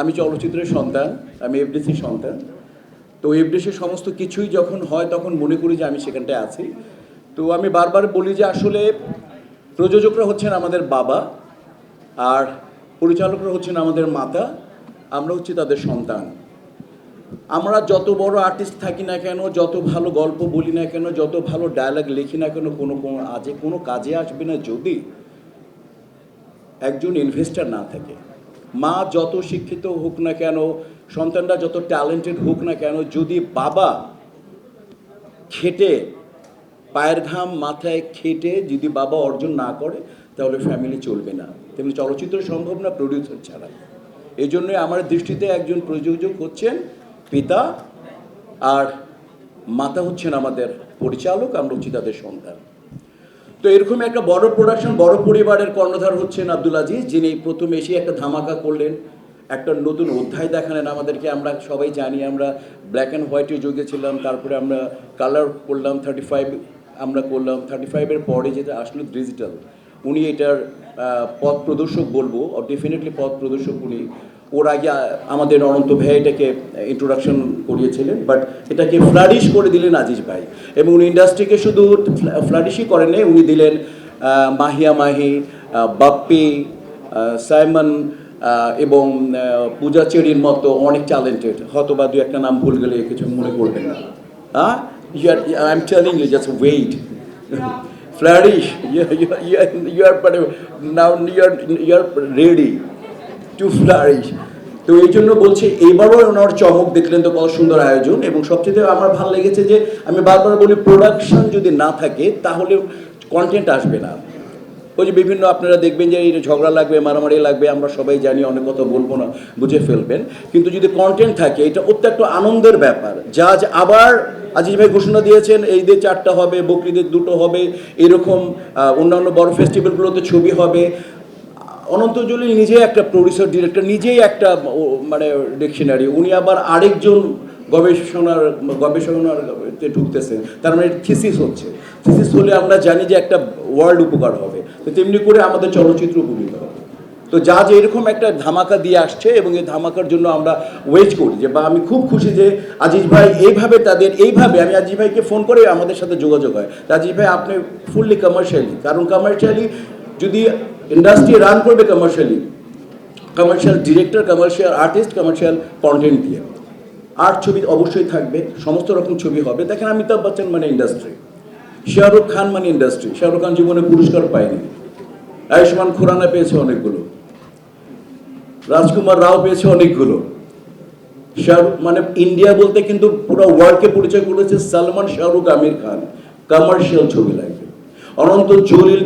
আমি চলচ্চিত্রের সন্তান, আমি এফডিসির সন্তান। তো এফডিসির সমস্ত কিছুই যখন হয় তখন মনে করি যে আমি সেখানটায় আছি। তো আমি বারবার বলি যে আসলে প্রযোজকরা হচ্ছেন আমাদের বাবা আর পরিচালকরা হচ্ছেন আমাদের মাতা, আমরা হচ্ছি তাদের সন্তান। আমরা যত বড় আর্টিস্ট থাকি না কেন, যত ভালো গল্প বলি না কেন, যত ভালো ডায়ালগ লিখি না কেন, কোনো কোনো আজে কোনো কাজে আসবে না যদি একজন ইনভেস্টার না থাকে। মা যত শিক্ষিত হোক না কেন, সন্তানরা যত ট্যালেন্টেড হোক না কেন, যদি বাবা খেটে, পায়ের ঘাম মাথায় খেটে যদি বাবা অর্জন না করে, তাহলে ফ্যামিলি চলবে না। তেমনি চলচ্চিত্র সম্ভব না প্রডিউসার ছাড়া। এই জন্যই আমার দৃষ্টিতে একজন প্রযোজক হচ্ছেন পিতা, আর মাতা হচ্ছেন আমাদের পরিচালক, আমরা হচ্ছি তাদের সন্তান। তো এরকম একটা বড় প্রোডাকশন বড় পরিবারের কর্ণধার হচ্ছেন আব্দুল আজিজ, যিনি প্রথম এসে একটা ধামাকা করলেন। একটা নতুন অধ্যায় দেখালেন আমাদেরকে, আমরা সবাই জানি, আমরা ব্ল্যাক অ্যান্ড হোয়াইটে যুগে ছিলাম, তারপরে আমরা কালার করলাম থার্টি ফাইভ আমরা করলাম থার্টি ফাইভের পরে যেটা আসলো ডিজিটাল উনি এটার পথ প্রদর্শক বলব ডেফিনেটলি পথ প্রদর্শক উনি ওর আগে আমাদের অনন্ত ভাই এটাকে ইন্ট্রোডাকশন করিয়েছিলেন বাট এটাকে ফ্লারিশ করে দিলেন আজিজ ভাই। এবং উনি ইন্ডাস্ট্রিকে শুধু ফ্লারিশই করেন উনি দিলেন মাহিয়া মাহি বাপ্পি সাইমন এবং পূজা চেরির মতো অনেক ট্যালেন্টেড হয়তো বা দু একটা নাম ভুল গেলে কিছু মনে করবেন না। হ্যাঁ you are I am telling you just wait you you are now you are you are ready to flourish তো এই জন্য বলছি এবারও ওনার চমক দেখলেন তো কত সুন্দর আয়োজন এবং সবচেয়ে আমার ভালো লেগেছে যে আমি বারবার বলি প্রোডাকশন যদি না থাকে তাহলে কন্টেন্ট আসবে না। ওই যে বিভিন্ন আপনারা দেখবেন যে এই ঝগড়া লাগবে, মারামারি লাগবে, আমরা সবাই জানি, অনেক কথা বলব না, বুঝে ফেলবেন। কিন্তু যদি কন্টেন্ট থাকে, এটা অত্যন্ত আনন্দের ব্যাপার। জাজ আবার আজিজ ভাই ঘোষণা দিয়েছেন, এই দিয়ে চারটা হবে, বকরিদের দুটো হবে, এরকম অন্যান্য বড় ফেস্টিভ্যালগুলোতে ছবি হবে। অনন্ত জলিল নিজেই একটা প্রডিউসার ডিরেক্টর নিজেই একটা মানে ডিকশনারি উনি আবার আরেকজন গবেষণার গবেষণার ঢুকতেছেন। তার মানে থিসিস হচ্ছে। থিসিস হলে আমরা জানি যে একটা ওয়ার্ল্ড উপকার হবে। তো তেমনি করে আমাদের চলচ্চিত্র উপকৃত হবে। তো যা যে এরকম একটা ধামাকা দিয়ে আসছে এবং এই ধামাকার জন্য আমরা ওয়েট করি যে, বা আমি খুব খুশি যে আজিজ ভাই এইভাবে তাদের, এইভাবে আমি আজিজ ভাইকে ফোন করে আমাদের সাথে যোগাযোগ হয়। আজিজ ভাই, আপনি ফুললি কমার্শিয়ালি কারণ কমার্শিয়ালি যদি ইন্ডাস্ট্রি রান করবে commercially commercial director commercial artist commercial content দিয়ে। আর্ট ছবি অবশ্যই থাকবে, সমস্ত রকম ছবি হবে। দেখেন অমিতাভ বচ্চন মানে ইন্ডাস্ট্রি শাহরুখ খান মানে ইন্ডাস্ট্রি শাহরুখ খান জীবনে পুরস্কার পায়নি। আয়ুষ্মান খুরানা পেয়েছে অনেকগুলো। রাজকুমার রাও পেয়েছে অনেকগুলো। শাহরুখ মানে ইন্ডিয়া বলতে কিন্তু পুরো ওয়ার্ল্ডকে পরিচয় করেছে সালমান শাহরুখ আমির খান কমার্শিয়াল ছবি লাগবে। অনন্ত জলিল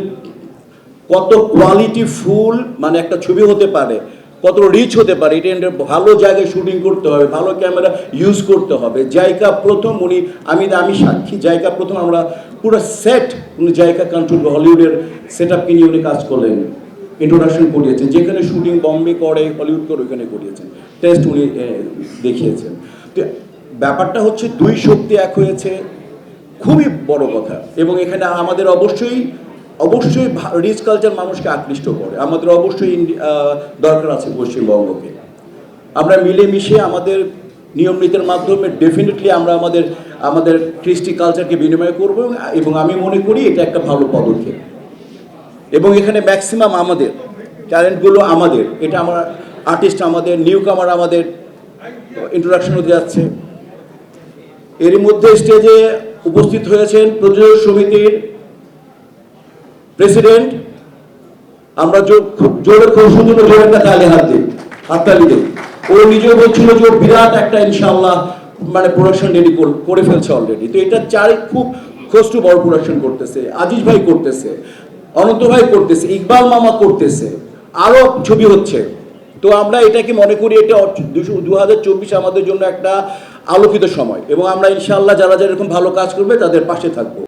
কত কোয়ালিটি ফুল মানে একটা ছবি হতে পারে, কত রিচ হতে পারে, এটা ভালো জায়গায় শুটিং করতে হবে, ভালো ক্যামেরা ইউজ করতে হবে। জায়গা প্রথম উনি, আমি আমি সাক্ষী জায়গা প্রথম আমরা পুরো সেট উনি জায়গা কন্ট্রোল হলিউডের সেট আপ নিয়ে উনি কাজ করলেন ইন্ট্রোডাকশন করিয়েছেন, যেখানে শুটিং বম্বে করে, হলিউড করে ওইখানে করিয়েছেন টেস্ট উনি দেখিয়েছেন। তো ব্যাপারটা হচ্ছে দুই শক্তি এক হয়েছে, খুবই বড় কথা, এবং এখানে আমাদের অবশ্যই অবশ্যই রিচ কালচার মানুষকে আকৃষ্ট করে। আমাদের অবশ্যই দরকার আছে পশ্চিমবঙ্গকে। আমরা মিলেমিশে আমাদের নিয়ম নীতির মাধ্যমে ডেফিনেটলি আমরা আমাদের আমাদের কৃষ্টি কালচারকে বিনিময় করব এবং আমি মনে করি এটা একটা ভালো পদক্ষেপ। এবং এখানে ম্যাক্সিমাম আমাদের ট্যালেন্টগুলো আমাদের। এটা আমার আর্টিস্ট আমাদের নিউ কামার আমাদের ইন্ট্রোডাকশন হতে যাচ্ছে। এরই মধ্যে স্টেজে উপস্থিত হয়েছেন প্রযোজক সমিতির প্রেসিডেন্ট, আমরা জো- খুব জোরে খুব সুন্দর জোরে একটা তালি হাত দিই, হাততালি দিই। ও নিজেও বলছিল যে বিরাট একটা ইনশাল্লাহ মানে প্রোডাকশন রেডি করে ফেলছে অলরেডি তো এটা চারি খুব খোঁজ বড় প্রোডাকশন করতেছে, আজিজ ভাই করতেছে, অনন্ত ভাই করতেছে, ইকবাল মামা করতেছে আরও ছবি হচ্ছে। তো আমরা এটাকে মনে করি এটা দুশো দু হাজার চব্বিশ আমাদের জন্য একটা আলোকিত সময়। এবং আমরা ইনশাল্লাহ যারা যারা এরকম ভালো কাজ করবে তাদের পাশে থাকব।